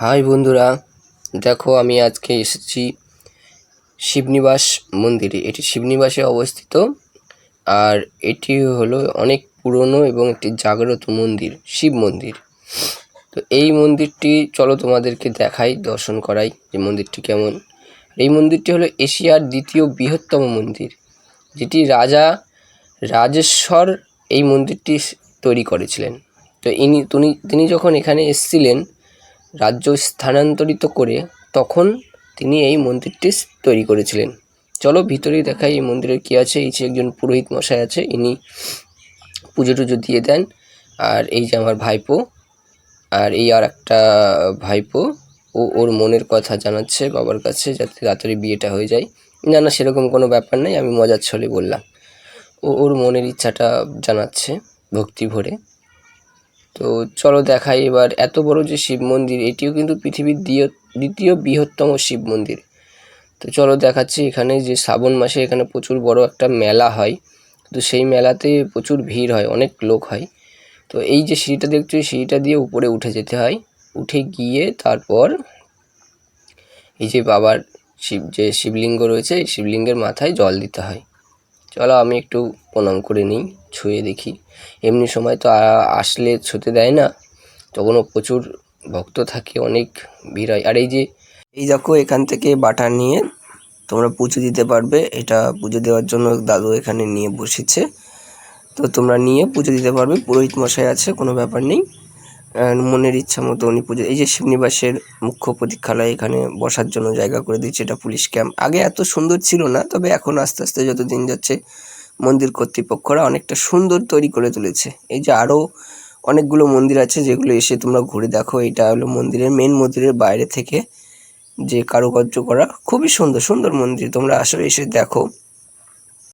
High বন্ধুরা, দেখো আমি আজকে এসেছি শিবনিবাস মন্দিরে। এটি শিবনিবাসে অবস্থিত আর এটি হলো অনেক পুরনো এবং একটি জাগ্রত মন্দির, শিব মন্দির। তো এই মন্দিরটি, চলো তোমাদেরকে দেখাই, দর্শন করাই যে মন্দিরটি কেমন। এই মন্দিরটি হলো এশিয়ার দ্বিতীয় বৃহত্তম মন্দির, যেটি রাজা রাজেশ্বর এই মন্দিরটি তৈরি করেছিলেন। তো ইনি, তিনি তিনি যখন এখানে এসেছিলেন রাজ্য স্থানান্তরিত করে তখন তিনি এই মন্দিরটি তৈরি করেছিলেন। চলো ভিতরেই দেখাই এই মন্দিরের কী আছে। এই যে একজন পুরোহিত মশাই আছে, ইনি পুজো টুজো দিয়ে দেন। আর এই যে আমার ভাইপো, আর এই আর একটা ভাইপো, ও ওর মনের কথা জানাচ্ছে বাবার কাছে যাতে তাড়াতাড়ি বিয়েটা হয়ে যায়। না না, সেরকম কোনো ব্যাপার নেই, আমি মজার ছলে বললাম। ও ওর মনের ইচ্ছাটা জানাচ্ছে ভক্তি ভরে। তো চলো দেখাই এবার এত বড় যে শিব মন্দির, এটিও কিন্তু পৃথিবীর দ্বিতীয় বৃহত্তম শিব মন্দির। তো চলো দেখাচ্ছি এখানে যে শ্রাবণ মাসে এখানে প্রচুর বড় একটা মেলা হয়। তো সেই মেলাতে প্রচুর ভিড় হয়, অনেক লোক হয়। তো এই যে সিঁড়িটা দেখছ সিঁড়িটা দিয়ে উপরে উঠে যেতে হয়। উঠে গিয়ে তারপর এই যে বাবার শিব, যে শিবলিঙ্গ রয়েছে, এই শিবলিঙ্গের মাথায় জল দিতে হয়। চলো আমি একটু প্রণাম করে নিই, ছুঁয়ে দেখি। এমনি সময় তো আসলে ছুঁতে দেয় না, তখনও প্রচুর ভক্ত থাকে, অনেক ভিড় হয়। আর এই যে, এই দেখো এখান থেকে বাটা নিয়ে তোমরা পুজো দিতে পারবে। এটা পুজো দেওয়ার জন্য দাদু এখানে নিয়ে বসেছে। তো তোমরা নিয়ে পুজো দিতে পারবে, পুরোহিত মশাই আছে, কোনো ব্যাপার নেই। মনের ইচ্ছা মতো উনি পুজো, এই যে শিবনিবাসের মুখ্য প্রতীক্ষালয় এখানে বসার জন্য জায়গা করে দিচ্ছে, এটা পুলিশ ক্যাম্প। আগে এত সুন্দর ছিল না, তবে এখন আস্তে আস্তে যত দিন যাচ্ছে মন্দির কর্তৃপক্ষরা অনেকটা সুন্দর তৈরি করে তুলেছে। এই যে আরও অনেকগুলো মন্দির আছে যেগুলো এসে তোমরা ঘুরে দেখো, এটা হলো মন্দিরের মেন মন্দিরের বাইরে থেকে যে কারুকার্য করা, খুবই সুন্দর সুন্দর মন্দির তোমরা আসো এসে দেখো।